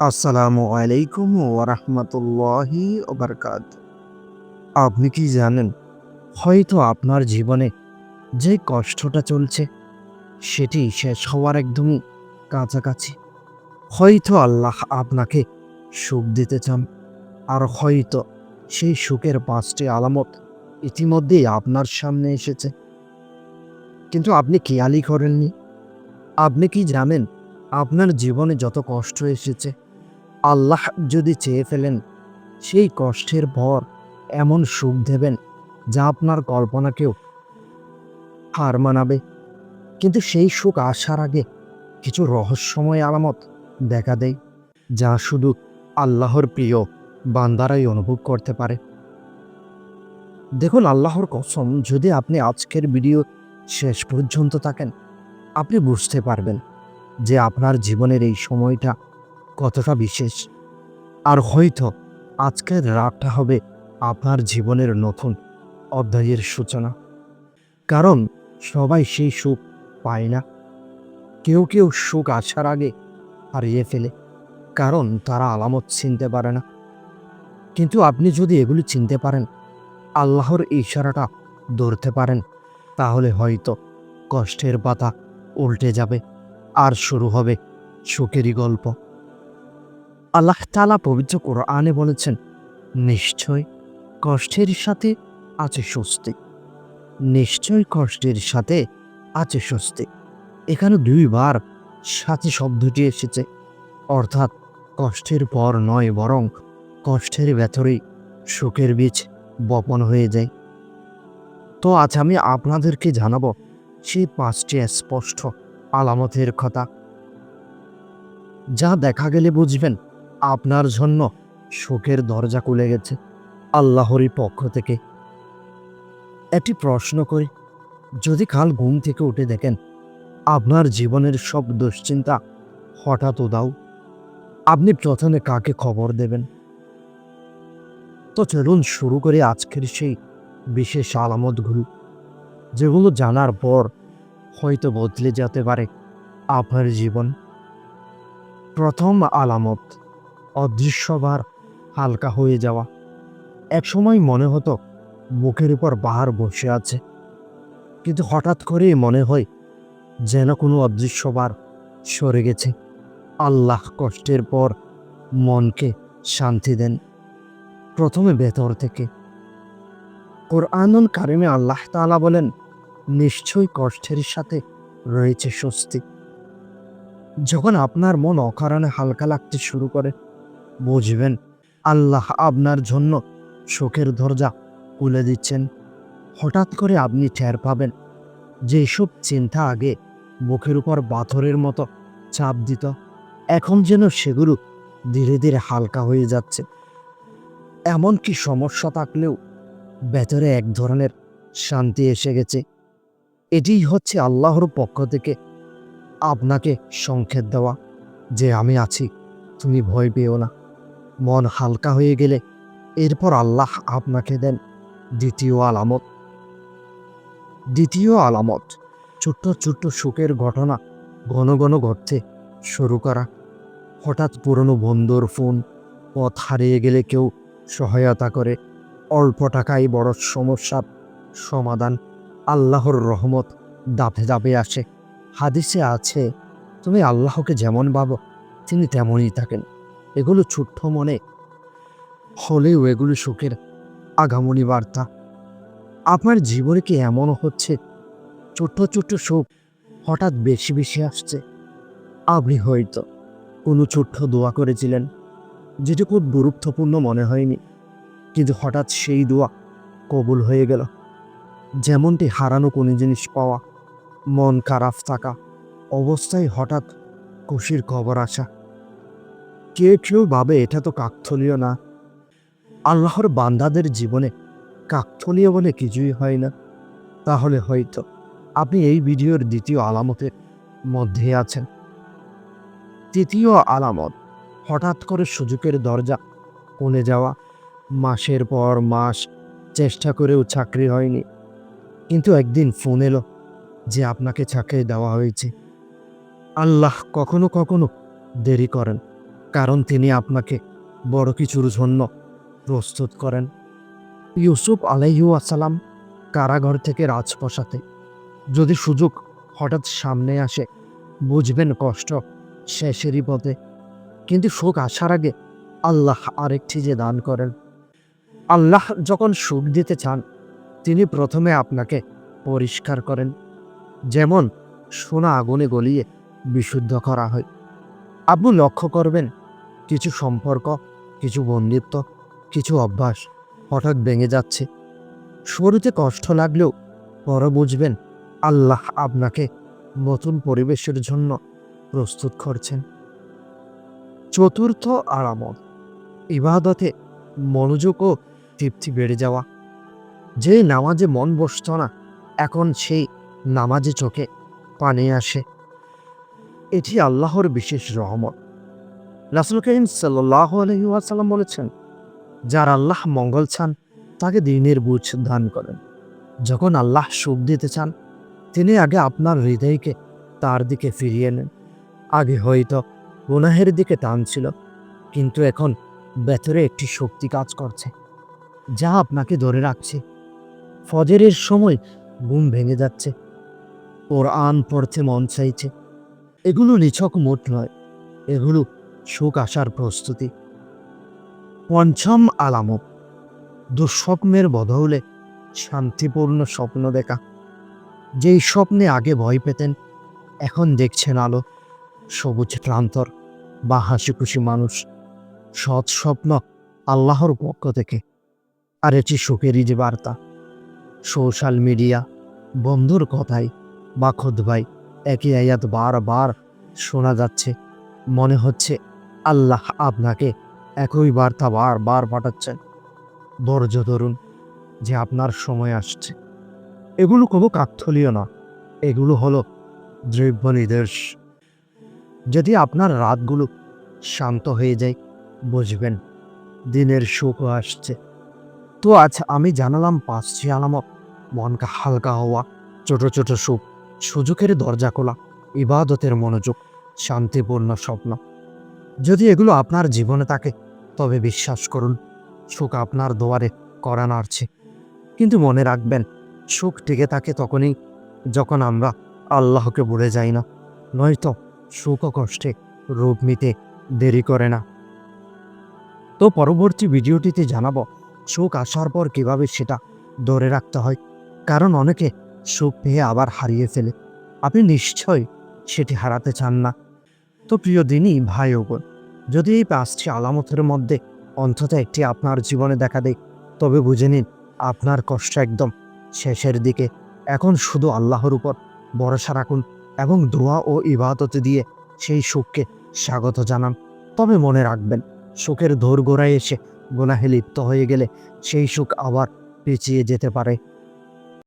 আসসালামু আলাইকুম ওরহমতুল্লাহি ওবরকাত। আপনি কি জানেন, হয়তো আপনার জীবনে যে কষ্টটা চলছে, সেটি শেষ হওয়ার একদমই কাছাকাছি। হয়তো আল্লাহ আপনাকে সুখ দিতে চান, আর হয়তো সেই সুখের পাঁচটি আলামত ইতিমধ্যেই আপনার সামনে এসেছে। কিন্তু আপনি খেয়ালই করেননি। আপনি কি জানেন, আপনার জীবনে যত কষ্ট এসেছে আল্লাহ যদি চেয়ে ফেলেন, সেই কষ্টের পর এমন সুখ দেবেন যা আপনার কল্পনাকেও হার মানাবে। কিন্তু সেই সুখ আসার আগে কিছু রহস্যময় আলামত দেখা দেয় যা শুধু আল্লাহর প্রিয় বান্দারাই অনুভব করতে পারে। দেখুন, আল্লাহর কসম, যদি আপনি আজকের ভিডিও শেষ পর্যন্ত থাকেন, আপনি বুঝতে পারবেন যে আপনার জীবনের এই সময়টা কতটা বিশেষ। আর হয়তো আজকের রাতটা হবে আপনার জীবনের নতুন অধ্যায়ের সূচনা। কারণ সবাই সেই সুখ পায় না। কেউ কেউ সুখ আসার আগে হারিয়ে ফেলে, কারণ তারা আলামত চিনতে পারে না। কিন্তু আপনি যদি এগুলি চিনতে পারেন, আল্লাহর ইশারাটা ধরতে পারেন, তাহলে হয়তো কষ্টের পাতা উল্টে যাবে, আর শুরু হবে সুখেরই গল্প। আল্লাহ তালা পবিত্র কোরআনে বলেছেন, নিশ্চয় কষ্টের সাথে আছে স্বস্তি। নিশ্চয় কষ্টের সাথে আছে স্বস্তি। এখানে দুইবার সাথে শব্দটি এসেছে। অর্থাৎ কষ্টের পর নয়, বরং কষ্টের ভেতরেই সুখের বীজ বপন হয়ে যায়। তো আজ আমি আপনাদেরকে জানাব সেই পাঁচটি স্পষ্ট আলামতের কথা। যা দেখা গেলে বুঝবেন আপনার জন্য সুখের দরজা খুলে গেছে আল্লাহরই পক্ষ থেকে। একটি প্রশ্ন করি, যদি কাল ঘুম থেকে উঠে দেখেন আপনার জীবনের সব দুশ্চিন্তা হঠাৎ উদাও, আপনি প্রথমে কাকে খবর দেবেন? তো চলুন শুরু করে আজকের সেই বিশেষ আলামতগুলো, যেগুলো জানার পর হয়তো বদলে যেতে পারে আপনার জীবন। প্রথম আলামত অদৃশ্যবার হালকা হয়ে যাওয়া। একসময় মনে হতো বুকের উপর বাহার বসে আছে। কিন্তু হঠাৎ করেই মনে হয় যেন কোনো অদৃশ্যবার সরে গেছে। আল্লাহ কষ্টের পর মনকে শান্তি দেন। প্রথমে ভেতর থেকে। কোরআনুল কারিমে আল্লাহ তাআলা বলেন, নিশ্চয়ই কষ্টের সাথে রয়েছে স্বস্তি। যখন আপনার মন অকারণে হালকা লাগতে শুরু করে বুঝবেন, আল্লাহ আপনার জন্য সুখের দরজা খুলে দিচ্ছেন। হঠাৎ করে আপনি টের পাবেন যে সব চিন্তা আগে বুকের উপর পাথরের মতো চাপ দিত, এখন যেন সেগুলো ধীরে ধীরে হালকা হয়ে যাচ্ছে। এমনকি সমস্যা থাকলেও ভেতরে এক ধরনের শান্তি এসে গেছে। এটিই হচ্ছে আল্লাহর পক্ষ থেকে আপনাকে সংকেত দেওয়া যে আমি আছি, তুমি ভয় পেও না। মন হালকা হয়ে গেলে এরপর আল্লাহ আপনাকে দেন দ্বিতীয় আলামত। দ্বিতীয় আলামত, ছোট্ট ছোট্ট সুখের ঘটনা ঘন ঘন ঘটতে শুরু করা। হঠাৎ পুরনো বন্ধুর ফোন পথ হারিয়ে গেলে কেউ সহায়তা করে। অল্প টাকায় বড় সমস্যার সমাধান আল্লাহর রহমত দাপে দাপে আসে। হাদিসে আছে, তুমি আল্লাহকে যেমন ভাবো, তিনি তেমনই থাকেন। এগুলো ছোট্ট মনে। হলেও এগুলো সুখের আগামনী বার্তা। আপনার জীবনে কি এমন হচ্ছে? ছোট্ট ছোট্ট সুখ হঠাৎ বেশি বেশি আসছে। আপনি হয়তো কোনো ছোট্ট দোয়া করেছিলেন যেটা খুব গুরুত্বপূর্ণ মনে হয়নি। কিন্তু হঠাৎ সেই দোয়া কবুল হয়ে গেল। যেমনটি হারানো কোনো জিনিস পাওয়া, মন খারাপ থাকা অবস্থায় হঠাৎ খুশির খবর আসা। কেউ কেউ ভাবে এটা তো কাকথলীয় না। আল্লাহর বান্দাদের জীবনে কাকথলীয় বলে কিছুই হয় না। তাহলে হয়তো আপনি এই ভিডিওর দ্বিতীয় আলামতের মধ্যে আছেন। তৃতীয় আলামত, হঠাৎ করে সুযোগের দরজা কমে যাওয়া। মাসের পর মাস চেষ্টা করেও চাকরি হয়নি। কিন্তু একদিন ফোন এলো যে আপনাকে চাকরি দেওয়া হয়েছে। আল্লাহ কখনো কখনো দেরি করেন। কারণ তিনি আপনাকে বড় কিছুর জন্য প্রস্তুত করেন। ইউসুফ আলাইহু আসসালাম কারাগার থেকে রাজপ্রসাতে যদি সুযোগ হঠাৎ সামনে আসে, বুঝবেন কষ্ট শেষেরই পথে। কিন্তু সুখ আসার আগে আল্লাহ আরেকটি যে দান করেন। আল্লাহ যখন সুখ দিতে চান, তিনি প্রথমে আপনাকে পরিষ্কার করেন। যেমন সোনা আগুনে গলিয়ে বিশুদ্ধ করা হয়। আপনি লক্ষ্য করবেন কিছু সম্পর্ক, কিছু বন্ধুত্ব, কিছু অভ্যাস হঠাৎ ভেঙে যাচ্ছে। শুরুতে কষ্ট লাগলেও পরে বুঝবেন আল্লাহ আপনাকে নতুন পরিবেশের জন্য প্রস্তুত করছেন। চতুর্থ আরামত ইবাদতে মনোযোগ ও তৃপ্তি বেড়ে যাওয়া। যে নামাজে মন বসত না, এখন সেই নামাজে চোখে পানি আসে। এটি আল্লাহর বিশেষ রহমত। রাসুল করিম সাল্লাহ আলহিহাসাল্লাম বলেছেন, যার আল্লাহ মঙ্গল চান, তাকে দিনের বুঝ দান করেন। যখন আল্লাহ সুখ দিতে চান, তিনি আগে আপনার হৃদয়কে তার দিকে ফিরিয়ে নেন। আগে হয়তো গুনাহের দিকে টান ছিল, কিন্তু এখন ভেতরে একটি শক্তি কাজ করছে, যা আপনাকে ধরে রাখছে। ফজরের সময় ঘুম ভেঙে যাচ্ছে ওর আন পড়তে মন চাইছে। এগুলো নিছক মোট নয়, এগুলো সুখ আসার প্রস্তুতি। পঞ্চম আলামত দুঃস্বপ্নের বদৌলে শান্তিপূর্ণ স্বপ্ন দেখা। যেই স্বপ্নে আগে ভয় পেতেন, এখন দেখছেন আলো। সবুজ প্রান্তর, বা হাসি খুশি মানুষ। সৎ স্বপ্ন আল্লাহর পক্ষ থেকে। আর এটি সুখেরই যে বার্তা। সোশ্যাল মিডিয়া, বন্ধুর কথাই, বা ভাই, একই আয়াত বারবার শোনা যাচ্ছে। মনে হচ্ছে আল্লাহ আপনাকে একই বার্তা বারবার পাঠাচ্ছেন। ধৈর্য ধরুন যে আপনার সময় আসছে। এগুলো কোনো কাকথলীয় না এগুলো হলো দ্রব্য নির্দেশ। যদি আপনার রাতগুলো শান্ত হয়ে যায়, বুঝবেন দিনের সুখও আসছে। তো আজ আমি জানালাম পাঁচটি আলামত। মনকে হালকা হওয়া, ছোট ছোট সুখ, সুযোগের দরজা খোলা, ইবাদতের মনোযোগ, শান্তিপূর্ণ স্বপ্ন। যদি এগুলো আপনার জীবনে থাকে, তবে বিশ্বাস করুন, সুখ আপনার দোয়ারে করা নাড়ছে। কিন্তু মনে রাখবেন, সুখ টিকে থাকে তখনই যখন আমরা আল্লাহকে ভুলে যাই না, নয়তো সুখ কষ্টে রূপ নিতে দেরি করে না। তো পরবর্তী ভিডিওটিতে জানাব, সুখ আসার পর কীভাবে সেটা ধরে রাখতে হয়? কারণ অনেকে সুখ পেয়ে আবার হারিয়ে ফেলে। আপনি নিশ্চয় সেটি হারাতে চান না। তো প্রিয় দিনই ভাই বোন, যদি এই পাঁচটি আলামতের মধ্যে অন্তত একটি আপনার জীবনে দেখা দেয় তবে বুঝে নিন আপনার কষ্ট একদম শেষের দিকে। এখন শুধু আল্লাহর উপর ভরসা রাখুন এবং দোয়া ও ইবাদত দিয়ে সেই সুখকে স্বাগত জানান। তবে মনে রাখবেন, সুখের দোর গোড়ায় এসে গোনাহে লিপ্ত হয়ে গেলে সেই সুখ আবার পেঁচিয়ে যেতে পারে।